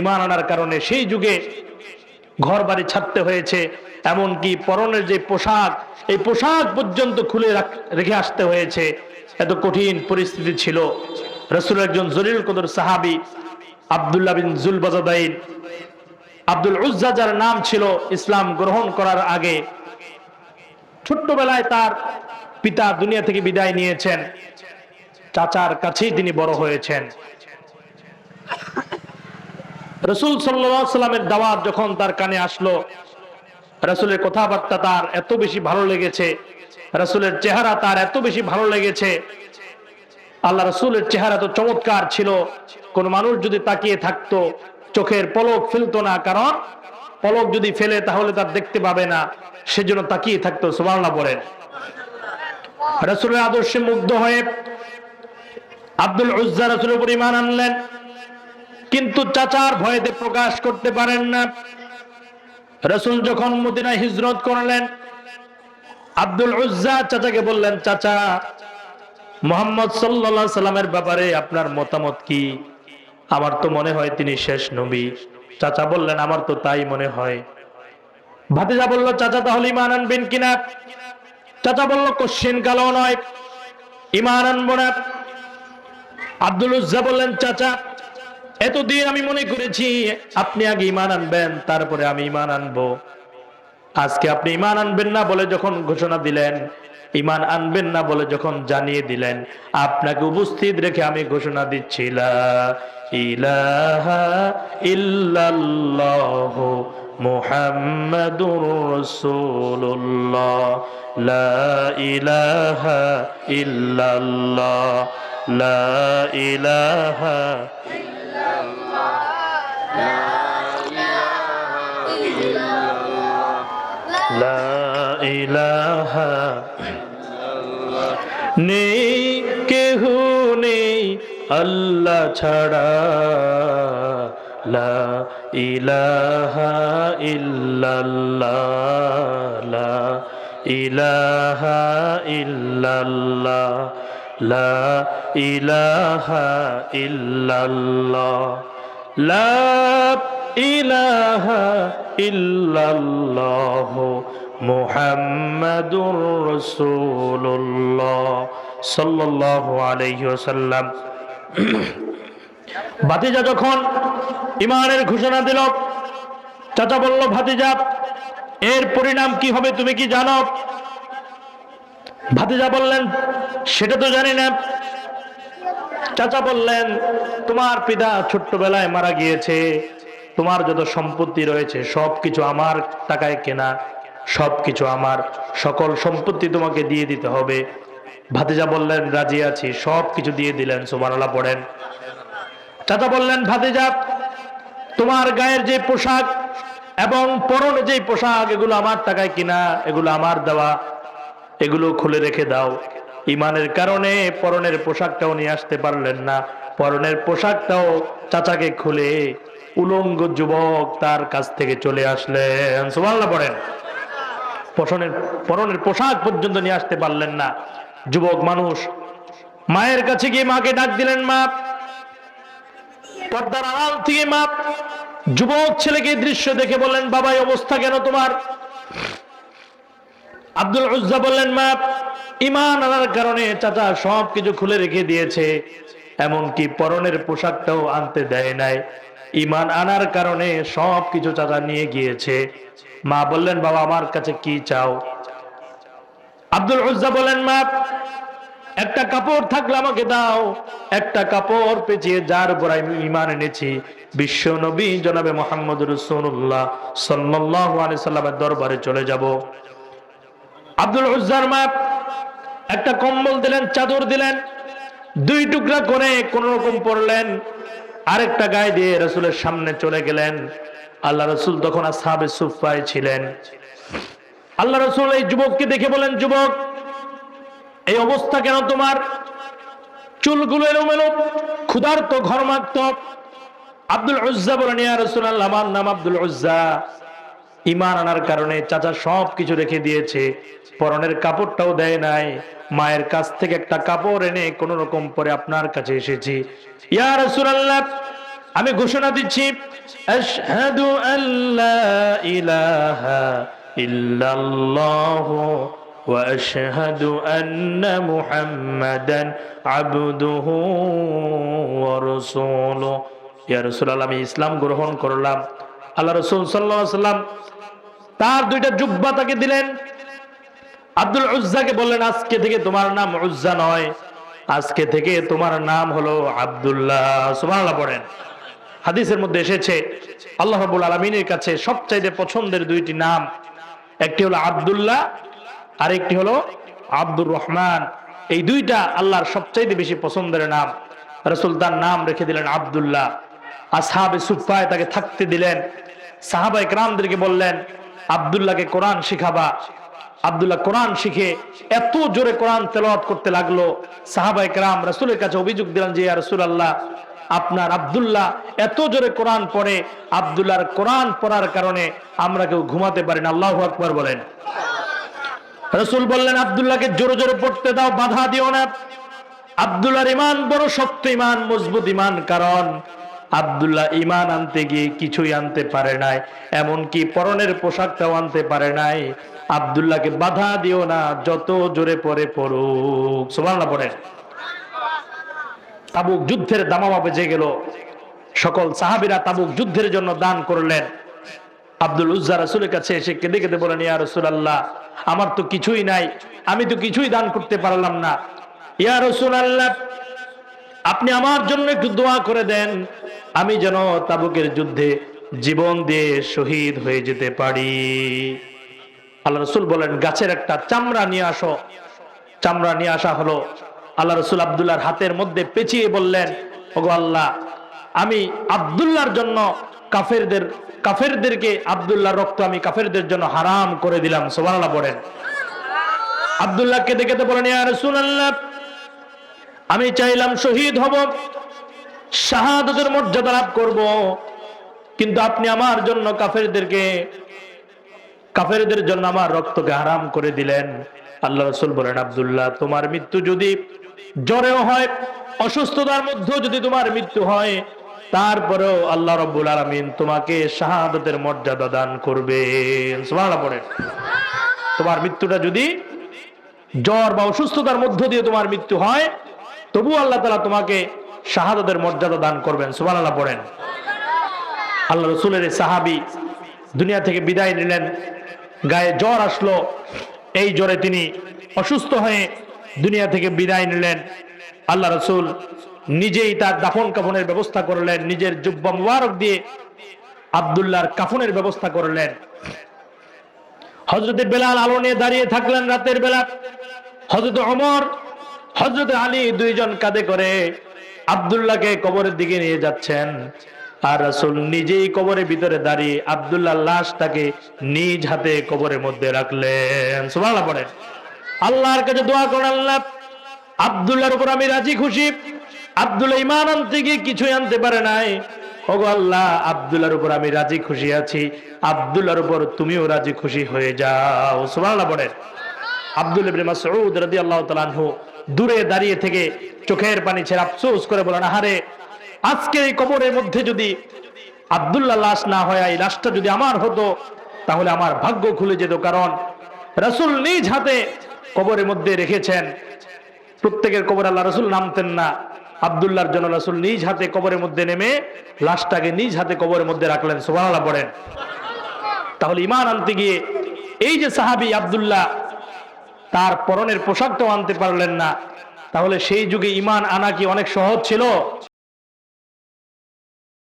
ইমান আনার কারণে সেই যুগে ঘর বাড়ি ছাড়তে হয়েছে। এমনকি পরনের যে পোশাক, এই পোশাক পর্যন্ত খুলে রেখে আসতে হয়েছে। এত কঠিন পরিস্থিতি ছিল। রসুল একজন জলিল কদর সাহাবি, Abdullah bin Zul Bajadain Abdul Uzza যার নাম ছিল ইসলাম গ্রহণ করার আগে, ছোট্টবেলায় তার পিতা দুনিয়া থেকে বিদায় নিয়েছেন। চাচার কাছেই তিনি বড় হয়েছেন। রসুল সাল্লামের দাওয়াত যখন তার কানে আসলো, রসুলের কথাবার্তা তার এত বেশি ভালো লেগেছে, রসুলের চেহারা তার এত বেশি ভালো লেগেছে, আল্লাহ রসুলের চেহারা তো চমৎকার ছিল, কোন মানুষ যদি তাকিয়ে থাকতো, চোখের পলক ফেলতো না, কারণ পলক যদি ফেলে তাহলে তার দেখতে পাবে না, সেজন্য তাকিয়ে থাকতো, সুবহানাল্লাহ বলেন। রসুলের আদর্শে মুগ্ধ হয়ে আব্দুল উজ্জা রসুলের উপর আনলেন। কিন্তু চাচার ভয়েতে প্রকাশ করতে পারেন না। রসুল যখন মদিনায় হিজরত করলেন, আব্দুল উজ্জা চাচাকে বললেন, চাচা, মোহাম্মদ সাল্লা সাল্লামের ব্যাপারে আপনার মতামত কি? আমার তো মনে হয় তিনি শেষ নবী। চাচা বললেন, আমার তো তাই মনে হয়। ভাতিজা বলল, চাচা, তাহলে ইমান আনবেন কিনা? চাচা বলল, কোশ্চিন কালো নয় ইমান আনব না। আব্দুল উজ্জা বললেন, চাচা এতদিন আমি মনে করেছি, আপনি আগে ইমান আনবেন, তারপরে আমি ইমান আনব। আজকে আপনি ইমান আনবেন না বলে যখন ঘোষণা দিলেন ইমান আনবেন না বলে যখন জানিয়ে দিলেন, আপনাকে উপস্থিত রেখে আমি ঘোষণা দিচ্ছি, লা ইলাহা ইল্লাল্লাহ লা ইলাহা লা ইলাহা লা ইলাহা নেই কেহ নেই আল্লাহ ছাড়া লা ইলাহা ইল্লাল্লাহ লা ইলাহা ইল্লাল্লাহ লা ইলাহা ইল্লাল্লাহ ইলাহা ইল্লাল্লাহ মুহাম্মাদুর রাসূলুল্লাহ সাল্লাল্লাহু আলাইহি ওয়াসাল্লাম। ভাতিজা যখন ইমানের ঘোষণা দিল, চাচা বলল, ভাতিজা, এর পরিণাম কি হবে তুমি কি জানো? ভাতিজা বললেন, সেটা তো জানি না। চাচা বললেন, তোমার পিতা ছোট্টবেলায় মারা গিয়েছে। তোমার যত সম্পত্তি রয়েছে, সবকিছু আমার টাকায় কেনা। সবকিছু আমার। সকল সম্পত্তি তোমাকে দিয়ে দিতে হবে। ভাতিজা বললেন, রাজি আছি। সবকিছু দিয়ে দিলেন, সুবহানাল্লাহ পড়েন। চাচা বললেন, ভাতিজা, তোমার গায়ের যে পোশাক এবং পরনে যে পোশাক, এগুলো আমার টাকায় কিনা, এগুলো আমার দেওয়া। এগুলো খুলে রেখে দাও। ইমানের কারণে পরনের পোশাকটাও নিয়ে আসতে পারলেন না। পরনের পোশাকটাও চাচাকে খুলে উলঙ্গ যুবক তার কাছ থেকে চলে আসলেন। সুবহানাল্লাহ পড়েন। পশনের পরনের পোশাক পর্যন্ত নিয়ে আসতে পারলেন না। যুবক মানুষ মায়ের কাছে গিয়ে মাকে ডাক দিলেন, মা, পর্দার আড়াল থেকে মা। যুবক ছেলেকে দৃশ্য দেখে বললেন বাবা অবস্থা কেন তোমার? আব্দুল উজ্জা বললেন মা ইমান আনার কারণে চাচা সব কিছু খুলে রেখে দিয়েছে, এমনকি পরনের পোশাকটাও আনতে দেয় নাই। ইমান আনার কারণে সব কিছু চাচা নিয়ে গিয়েছে। মা বললেন, বাবা, আমার কাছে কি চাও? আব্দুল উজ্জা বলেন মা একটা কাপড় থাকলে আমাকে দাও। একটা কাপড় পেঁচিয়ে যার উপর আমি ইমান এনেছি, বিশ্ব নবী জনাবে মোহাম্মদ রসুল্লাহ সাল্লাহ আলি সাল্লামের দরবারে চলে যাব। আব্দুল উজ্জার মা একটা কম্বল দিলেন, চাদর দিলেন, দুই টুকরা করে কোন রকম পড়লেন আরেকটা গায়ে দিয়ে রসুলের সামনে চলে গেলেন। আল্লাহ রসুল তখন আসাবে সুফায় ছিলেন। আল্লাহ রসুল এই যুবককে দেখে বলেন, যুবক, এই অবস্থা কেন তোমার? চুলগুলো এলোমেলো, ক্ষুধার্ত, ঘরমাক্ত। আব্দুল উজ্জা বলেন, ইয়া রাসূলুল্লাহ, আমার নাম আব্দুল উজ্জা। ইমান আনার কারণে চাচা সব কিছু রেখে দিয়েছে। পরনের কাপড়টাও দেয় নাই। মায়ের কাছ থেকে একটা কাপড় এনে কোন রকম পরে আপনার কাছে এসেছি। আমি ঘোষণা দিচ্ছি আমি ইসলাম গ্রহণ করলাম। আল্লাহ রাসূল সাল্লাম তার দুইটা জুব্বা তাকে দিলেন। আব্দুল উজ্জাকে বললেন, আজকে থেকে তোমার নাম উজ্জা নয়। আজকে থেকে তোমার নাম হলো আব্দুল্লাহ। সুবহানাল্লাহ পড়েন। হাদিসের মধ্যে এসেছে, আল্লাহ রাব্বুল আলামিনের কাছে সবচাইতে পছন্দের দুইটি নাম। একটি হলো আব্দুল্লাহ আর একটি হলো আব্দুর রহমান। এই দুইটা আল্লাহর সবচাইতে বেশি পছন্দের নাম। রাসূল তার নাম রেখে দিলেন আব্দুল্লাহ। আসহাবে সুফায় তাকে থাকতে দিলেন। সাহাবা ইকরামদেরকে বললেন আব্দুল্লাহকে কোরআন শিখাবা। আব্দুল্লাহ কোরআন শিখে এত জোরে কোরআন তেলাওয়াত করতে লাগল। সাহাবা ইকরাম রাসূলের কাছে অভিযোগ দিলেন যে, ইয়া রাসূলুল্লাহ, আপনার আব্দুল্লাহ এত জোরে কোরআন পড়ে, আব্দুল্লাহর কোরআন পড়ার কারণে আমরা কেউ ঘুমাতে পারি না। আল্লাহু আকবার বলেন। রসুল বললেন, আব্দুল্লাহকে জোরে জোরে পড়তে দাও, বাধা দিও না। আব্দুল্লাহর ইমান বড় শক্ত ইমান মজবুত ইমান কারণ আব্দুল্লাহ ইমান আনতে গিয়ে কিছুই আনতে পারে নাই, এমনকি পরনের পোশাকটাও আনতে পারে নাই। আব্দুল্লাহকে বাধা দিও না, যত জোরে পরে পড়ুক। সুবহানাল্লাহ পড়েন। তাবুক যুদ্ধের দামামা বেজে গেল, সকল সাহাবীরা তাবুক যুদ্ধের জন্য দান করলেন। আব্দুল উজ্জা রাসুলের কাছে এসে কেঁদে কেঁদে বলেন, ইয়া রসুলাল্লাহ, আমার তো কিছুই নাই, আমি তো কিছুই দান করতে পারলাম না। ইয়া রসুলাল্লাহ, আপনি আমার জন্য একটু দোয়া করে দেন। আমি যেন তাবুকের যুদ্ধে জীবন দিয়ে শহীদ হয়ে যেতে পারি। আল্লাহ রসুল বলেন, গাছের একটা চামড়া নিয়ে আসো। চামড়া নিয়ে আসা হলো আল্লাহ রসুল আবদুল্লাহর হাতের মধ্যে পেঁচিয়ে বললেন, ওগো আল্লাহ, আমি আবদুল্লাহর জন্য কাফেরদের, কাফেরদেরকে আবদুল্লাহর রক্ত আমি কাফেরদের জন্য হারাম করে দিলাম। সোবানাল্লাহ বলেন। আবদুল্লাহ দেখে তো বলেন আমি চাইলাম শহীদ হব শাহাদতের মর্যাদা লাভ করব। কিন্তু আপনি আমার জন্য কাফেরদেরকে, কাফেরদের জন্য আমার রক্তকে হারাম করে দিলেন। আল্লাহ রসুল বলেন, আবদুল্লাহ, তোমার মৃত্যু যদি জ্বরেও হয়, অসুস্থতার মধ্যেও যদি তোমার মৃত্যু হয়, তারপরেও আল্লাহ রব্বুল আলমিন তোমাকে শাহাদতের মর্যাদা দান পড়েন তোমার মৃত্যুটা যদি জ্বর বা অসুস্থতার মধ্য দিয়ে তোমার মৃত্যু হয় তবু আল্লাহ তালা তোমাকে শাহাদতের মর্যাদা দান করবেন, সুবহানাল্লাহ পড়েন। আল্লাহ রসুলের সাহাবি দুনিয়া থেকে বিদায় নিলেন, গায়ে জ্বর আসলো, এই জ্বরে তিনি অসুস্থ হয়ে দুনিয়া থেকে বিদায় নিলেন। আল্লাহ রসুল নিজেই তার দাফন কাফনের ব্যবস্থা করলেন, নিজের জুব্বা মুবারক দিয়ে আবদুল্লাহর কাফনের ব্যবস্থা করলেন। হজরত বেলাল আলো নিয়ে দাঁড়িয়ে থাকলেন রাতের বেলা। হজরত অমর হজরত আলী দুইজন কাঁধে করে। আবদুল্লাহকে কবরের দিকে নিয়ে যাচ্ছেন। আর রাসূল নিজেই কবরের ভিতরে দাঁড়িয়ে আবদুল্লাহ লাশটাকে নিজ হাতে কবরের মধ্যে রাখলেন। সুবহানাল্লাহ পড়েন। আল্লাহর কাছে দোয়া করেন, আল্লাহ। আবদুল্লাহর উপর আমি রাজি, খুশি। আবদুল্লাহ ইমান আনতে গিয়ে কিছুই আনতে পারে নাই। ওগো আল্লাহ, আবদুল্লাহর উপর আমি রাজি, খুশি আছি। আবদুল্লাহর উপর তুমিও রাজি, খুশি হয়ে যাও। সুবহানাল্লাহ পড়েন। আব্দুল ইবনে মাসউদ রাদিয়াল্লাহু তাআলা আনহু দূরে দাঁড়িয়ে থেকে চোখের পানি ছেড়ে আফসোস করে বলেন, আহারে, আজকে এই কবরের মধ্যে যদি আব্দুল্লাহ লাশ না হয়, এই লাশটা যদি আমার হতো, তাহলে আমার ভাগ্য খুলে যেত। কারণ রাসূল নিজ হাতে কবরের মধ্যে রেখেছেন। প্রত্যেকের কবর আল্লাহ রসুল নামতেন না। আবদুল্লাহর জন্য রসুল নিজ হাতে কবরের মধ্যে নেমে লাশটাকে নিজ হাতে কবরের মধ্যে রাখলেন। সুবহানাল্লাহ পড়েন তাহলে ইমান আনতে গিয়ে এই যে সাহাবি আবদুল্লাহ, তার পরনের পোশাকটাও আনতে পারলেন না। তাহলে সেই যুগে ইমান আনা কি অনেক সহজ ছিল?